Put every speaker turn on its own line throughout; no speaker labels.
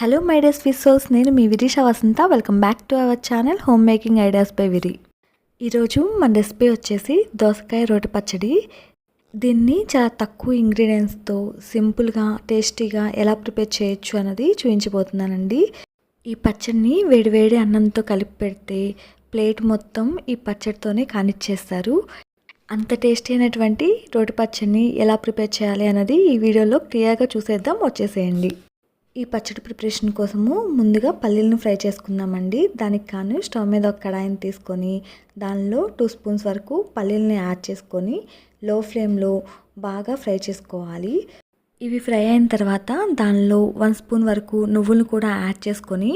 Hello my డేస్ ఫిస్ souls నేను మీ Virisha Vasantha. Welcome back to our channel home making ideas by Viri ఈరోజు మన రెసిపీ వచ్చేసి దోసకాయ రోటి పచ్చడి. దీన్ని చాలా తక్కువ ఇంగ్రీడియంట్స్తో సింపుల్గా టేస్టీగా ఎలా ప్రిపేర్ చేయొచ్చు అన్నది చూపించబోతున్నానండి. ఈ పచ్చడిని వేడివేడి అన్నంతో కలిపి పెడితే ప్లేట్ మొత్తం ఈ పచ్చడితోనే కానిచ్చేస్తారు. అంత టేస్టీ అయినటువంటి రోటి పచ్చడిని ఎలా ప్రిపేర్ చేయాలి అన్నది ఈ వీడియోలో క్లియర్గా చూసేద్దాం. వచ్చేసేయండి. ఈ పచ్చడి ప్రిపరేషన్ కోసము ముందుగా పల్లీలను ఫ్రై చేసుకుందామండి. దానికి కాను స్టవ్ మీద ఒక కడాయిని తీసుకొని దానిలో టూ స్పూన్స్ వరకు పల్లీలని యాడ్ చేసుకొని లో ఫ్లేమ్లో బాగా ఫ్రై చేసుకోవాలి. ఇవి ఫ్రై అయిన తర్వాత దానిలో వన్ స్పూన్ వరకు నువ్వులను కూడా యాడ్ చేసుకొని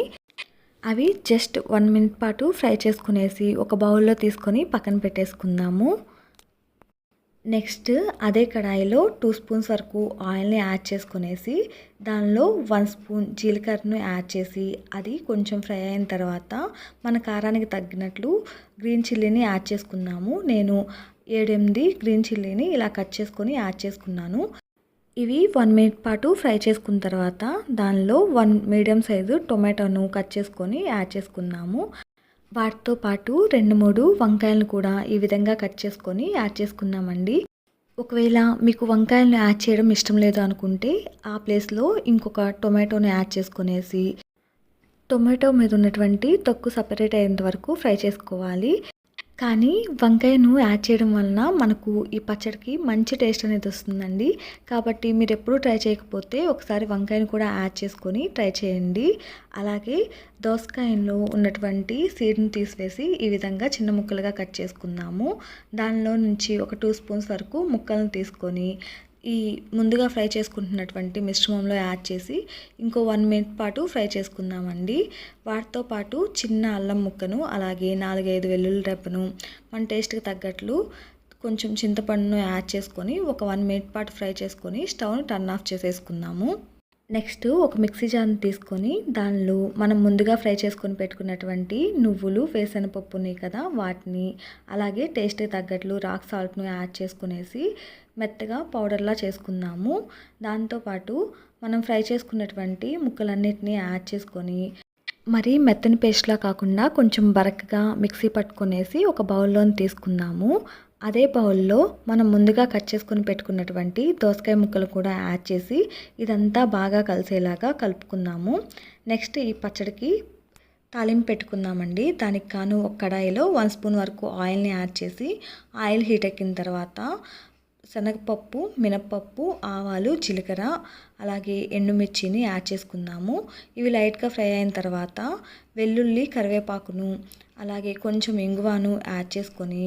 అవి జస్ట్ వన్ మినిట్ పాటు ఫ్రై చేసుకునేసి ఒక బౌల్లో తీసుకొని పక్కన పెట్టేసుకుందాము. నెక్స్ట్ అదే కడాయిలో టూ స్పూన్స్ వరకు ఆయిల్ని యాడ్ చేసుకునేసి దానిలో వన్ స్పూన్ జీలకర్రను యాడ్ చేసి అది కొంచెం ఫ్రై అయిన తర్వాత మన కారానికి తగ్గినట్లు గ్రీన్ చిల్లీని యాడ్ చేసుకున్నాము. నేను ఏడెనిమిది గ్రీన్ చిల్లీని ఇలా కట్ చేసుకొని యాడ్ చేసుకున్నాను. ఇవి వన్ మినిట్ పాటు ఫ్రై చేసుకున్న తర్వాత దానిలో వన్ మీడియం సైజు టొమాటోను కట్ చేసుకొని యాడ్ చేసుకున్నాము. వాటితో పాటు రెండు మూడు వంకాయలను కూడా ఈ విధంగా కట్ చేసుకొని యాడ్ చేసుకున్నామండి ఒకవేళ మీకు వంకాయలను యాడ్ చేయడం ఇష్టం లేదు అనుకుంటే ఆ ప్లేస్లో ఇంకొక టొమాటోని యాడ్ చేసుకునేసి టొమాటో మీద ఉన్నటువంటి తొక్కు సపరేట్ అయ్యేంత వరకు ఫ్రై చేసుకోవాలి. కానీ వంకాయను యాడ్ చేయడం వలన మనకు ఈ పచ్చడికి మంచి టేస్ట్ అనేది వస్తుందండి. కాబట్టి మీరు ఎప్పుడూ ట్రై చేయకపోతే ఒకసారి వంకాయను కూడా యాడ్ చేసుకొని ట్రై చేయండి. అలాగే దోసకాయలో ఉన్నటువంటి సీడ్ని తీసివేసి ఈ విధంగా చిన్న ముక్కలుగా కట్ చేసుకుందాము. దానిలో నుంచి ఒక టూ స్పూన్స్ వరకు ముక్కలను తీసుకొని ఈ ముందుగా ఫ్రై చేసుకుంటున్నటువంటి మిశ్రమంలో యాడ్ చేసి ఇంకో వన్ మినిట్ పాటు ఫ్రై చేసుకుందామండి. వాటితో పాటు చిన్న అల్లం ముక్కను అలాగే నాలుగైదు వెల్లుల్లి రెప్పను మన టేస్ట్కి తగ్గట్లు కొంచెం చింతపండును యాడ్ చేసుకొని ఒక వన్ మినిట్ పాటు ఫ్రై చేసుకొని స్టవ్ను టర్న్ ఆఫ్ చేసేసుకుందాము. నెక్స్ట్ ఒక మిక్సీ జార్ని తీసుకొని దానిలో మనం ముందుగా ఫ్రై చేసుకొని పెట్టుకున్నటువంటి నువ్వులు వేసనపప్పు ఉన్నాయి కదా వాటిని అలాగే టేస్ట్కి తగ్గట్లు రాక్ సాల్ట్ను యాడ్ చేసుకునేసి మెత్తగా పౌడర్లా చేసుకుందాము. దాంతోపాటు మనం ఫ్రై చేసుకున్నటువంటి ముక్కలన్నిటిని యాడ్ చేసుకొని మరి మెత్తని పేస్ట్లా కాకుండా కొంచెం బరకగా మిక్సీ పట్టుకునేసి ఒక బౌల్లోని తీసుకుందాము. అదే బౌల్లో మనం ముందుగా కట్ చేసుకొని పెట్టుకున్నటువంటి దోసకాయ ముక్కలు కూడా యాడ్ చేసి ఇదంతా బాగా కలిసేలాగా కలుపుకుందాము. నెక్స్ట్ ఈ పచ్చడికి తాలింపు పెట్టుకుందామండి. దానికి కాను ఒక కడాయిలో వన్ స్పూన్ వరకు ఆయిల్ని యాడ్ చేసి ఆయిల్ హీట్ ఎక్కిన తర్వాత శనగపప్పు మినప్పప్పు ఆవాలు జీలకర్ర అలాగే ఎండుమిర్చిని యాడ్ చేసుకుందాము. ఇవి లైట్గా ఫ్రై అయిన తర్వాత వెల్లుల్లి కరివేపాకును అలాగే కొంచెం ఇంగువాను యాడ్ చేసుకొని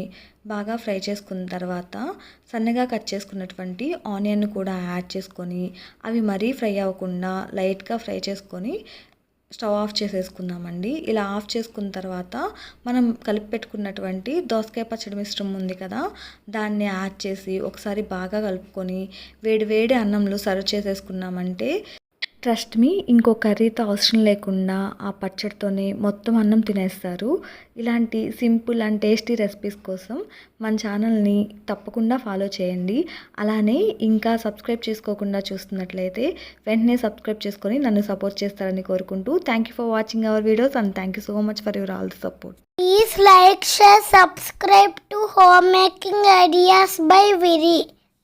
బాగా ఫ్రై చేసుకున్న తర్వాత సన్నగా కట్ చేసుకున్నటువంటి ఆనియన్ కూడా యాడ్ చేసుకొని అవి మరీ ఫ్రై అవ్వకుండా లైట్గా ఫ్రై చేసుకొని స్టవ్ ఆఫ్ చేసేసుకుందామండి. ఇలా ఆఫ్ చేసుకున్న తర్వాత మనం కలిపి పెట్టుకున్నటువంటి దోసకాయ పచ్చడి మిశ్రమం ఉంది కదా దాన్ని యాడ్ చేసి ఒకసారి బాగా కలుపుకొని వేడి వేడి అన్నంలో సర్వ్ చేసేసుకున్నామంటే ట్రస్ట్ మీ ఇంకో కర్రీతో అవసరం లేకుండా ఆ పచ్చడితోనే మొత్తం అన్నం తినేస్తారు. ఇలాంటి సింపుల్ అండ్ టేస్టీ రెసిపీస్ కోసం మన ఛానల్ని తప్పకుండా ఫాలో చేయండి. అలానే ఇంకా సబ్స్క్రైబ్ చేసుకోకుండా చూస్తున్నట్లయితే వెంటనే సబ్స్క్రైబ్ చేసుకొని నన్ను సపోర్ట్ చేస్తారని కోరుకుంటూ thank you for watching our videos and thank you so much for your all support support
like share subscribe to home making ideas bye విరి